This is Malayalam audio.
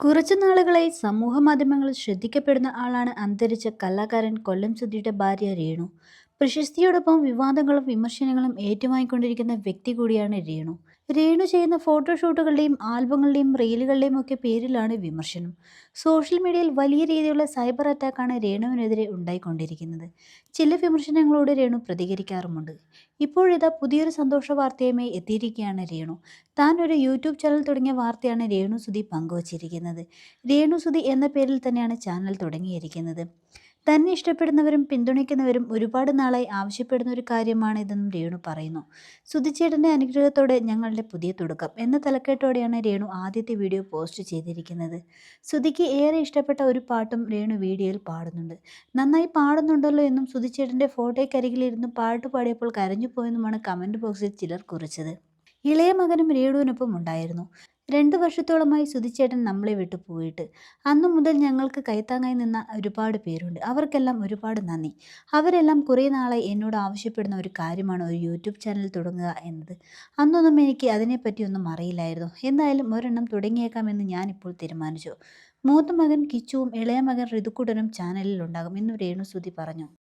കുറച്ചു നാളുകളായി സമൂഹ മാധ്യമങ്ങളിൽ ശ്രദ്ധിക്കപ്പെടുന്ന ആളാണ് അന്തരിച്ച കലാകാരൻ കൊല്ലം സുധിയുടെ ഭാര്യ രേണു. പ്രശസ്തിയോടൊപ്പം വിവാദങ്ങളും വിമർശനങ്ങളും ഏറ്റുവാങ്ങിക്കൊണ്ടിരിക്കുന്ന വ്യക്തി കൂടിയാണ് രേണു. രേണു ചെയ്യുന്ന ഫോട്ടോഷൂട്ടുകളുടെയും ആൽബങ്ങളുടെയും റീലുകളുടെയും ഒക്കെ പേരിലാണ് വിമർശനം. സോഷ്യൽ മീഡിയയിൽ വലിയ രീതിയിലുള്ള സൈബർ അറ്റാക്കാണ് രേണുവിനെതിരെ ഉണ്ടായിക്കൊണ്ടിരിക്കുന്നത്. ചില വിമർശനങ്ങളോട് രേണു പ്രതികരിക്കാറുമുണ്ട്. ഇപ്പോഴിതാ പുതിയൊരു സന്തോഷ വാർത്തയുമായി എത്തിയിരിക്കുകയാണ് രേണു. താൻ ഒരു യൂട്യൂബ് ചാനൽ തുടങ്ങിയ വാർത്തയാണ് രേണു സുധി പങ്കുവച്ചിരിക്കുന്നത്. രേണു സുധി എന്ന പേരിൽ തന്നെയാണ് ചാനൽ തുടങ്ങിയിരിക്കുന്നത്. തന്നെ ഇഷ്ടപ്പെടുന്നവരും പിന്തുണയ്ക്കുന്നവരും ഒരുപാട് നാളായി ആവശ്യപ്പെടുന്ന ഒരു കാര്യമാണ് ഇതെന്നും രേണു പറയുന്നു. സുധിച്ചേട്ടന്റെ അനുഗ്രഹത്തോടെ ഞങ്ങളുടെ പുതിയ തുടക്കം എന്ന തലക്കെട്ടോടെയാണ് രേണു ആദ്യത്തെ വീഡിയോ പോസ്റ്റ് ചെയ്തിരിക്കുന്നത്. സുധിക്ക് ഏറെ ഇഷ്ടപ്പെട്ട ഒരു പാട്ടും രേണു വീഡിയോയിൽ പാടുന്നുണ്ട്. നന്നായി പാടുന്നുണ്ടല്ലോ എന്നും സുധിച്ചേട്ടന്റെ ഫോട്ടോയ്ക്കരികിലിരുന്ന് പാട്ട് പാടിയപ്പോൾ കരഞ്ഞു പോയെന്നുമാണ് കമന്റ് ബോക്സിൽ ചിലർ കുറിച്ചത്. ഇളയ മകനും രേണുവിനൊപ്പം ഉണ്ടായിരുന്നു. രണ്ടു വർഷത്തോളമായി സുധിച്ചേട്ടൻ നമ്മളെ വിട്ടു പോയിട്ട്. അന്നു മുതൽ ഞങ്ങൾക്ക് കൈത്താങ്ങായി നിന്ന ഒരുപാട് പേരുണ്ട്. അവർക്കെല്ലാം ഒരുപാട് നന്ദി. അവരെല്ലാം കുറേ നാളെ എന്നോട് ആവശ്യപ്പെടുന്ന ഒരു കാര്യമാണ് ഒരു യൂട്യൂബ് ചാനൽ തുടങ്ങുക എന്നത്. അന്നൊന്നും എനിക്ക് അതിനെപ്പറ്റിയൊന്നും അറിയില്ലായിരുന്നു. എന്തായാലും ഒരെണ്ണം തുടങ്ങിയേക്കാമെന്ന് ഞാനിപ്പോൾ തീരുമാനിച്ചു. മൂത്ത മകൻ കിച്ചുവും ഇളയ മകൻ ഋതുക്കുടനും ചാനലിൽ ഉണ്ടാകും എന്ന് രേണുസുതി പറഞ്ഞു.